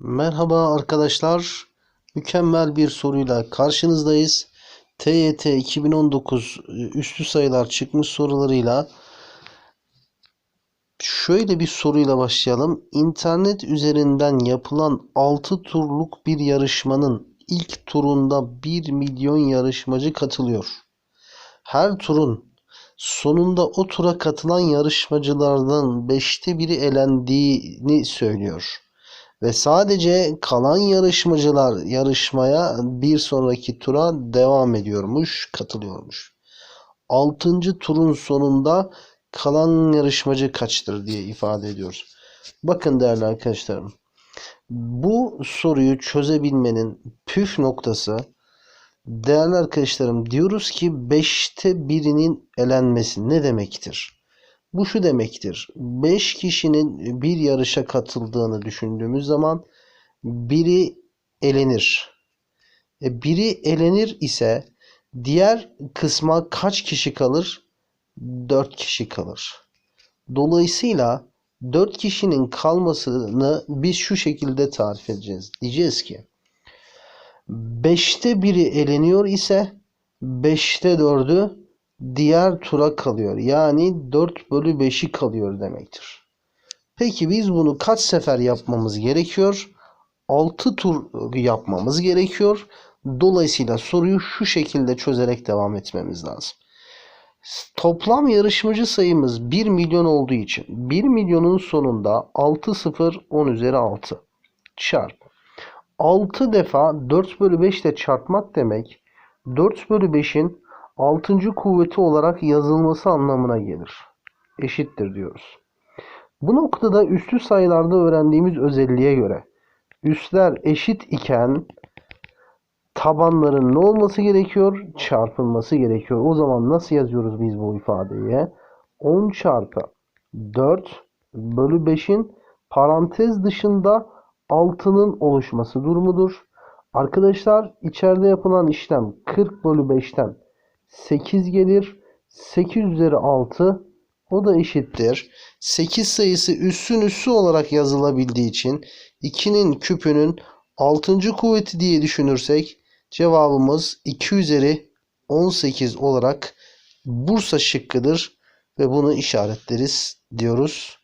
Merhaba arkadaşlar. Mükemmel bir soruyla karşınızdayız. TYT 2019 üstü sayılar çıkmış sorularıyla şöyle bir soruyla başlayalım. İnternet üzerinden yapılan 6 turluk bir yarışmanın ilk turunda 1 milyon yarışmacı katılıyor. Her turun sonunda o tura katılan yarışmacılardan 5'te biri elendiğini söylüyor. Ve sadece kalan yarışmacılar yarışmaya bir sonraki tura devam ediyormuş, katılıyormuş. Altıncı turun sonunda kalan yarışmacı kaçtır diye ifade ediyoruz. Bakın değerli arkadaşlarım. Bu soruyu çözebilmenin püf noktası değerli arkadaşlarım diyoruz ki 5'te birinin elenmesi ne demektir? Bu şu demektir. 5 kişinin bir yarışa katıldığını düşündüğümüz zaman biri elenir. E, biri elenir ise diğer kısma kaç kişi kalır? 4 kişi kalır. Dolayısıyla 4 kişinin kalmasını biz şu şekilde tarif edeceğiz. Diyeceğiz ki 5'te biri eleniyor ise 5'te 4'ü diğer tura kalıyor. Yani 4 bölü 5'i kalıyor demektir. Peki biz bunu kaç sefer yapmamız gerekiyor? 6 tur yapmamız gerekiyor. Dolayısıyla soruyu şu şekilde çözerek devam etmemiz lazım. Toplam yarışmacı sayımız 1 milyon olduğu için 1 milyonun sonunda 6 0 10 üzeri 6 çarp. 6 defa 4 bölü 5 ile çarpmak demek 4 bölü 5'in 6. kuvveti olarak yazılması anlamına gelir. Eşittir diyoruz. Bu noktada üstü sayılarda öğrendiğimiz özelliğe göre üstler eşit iken tabanların ne olması gerekiyor? Çarpılması gerekiyor. O zaman nasıl yazıyoruz biz bu ifadeyi? 10 çarpı 4 bölü 5'in parantez dışında 6'nın oluşması durumudur. Arkadaşlar içeride yapılan işlem 40 bölü 5'ten 8 gelir. 8 üzeri 6 o da eşittir. 8 sayısı üssün üssü olarak yazılabildiği için 2'nin küpünün 6. kuvveti diye düşünürsek cevabımız 2 üzeri 18 olarak Bursa şıkkıdır ve bunu işaretleriz diyoruz.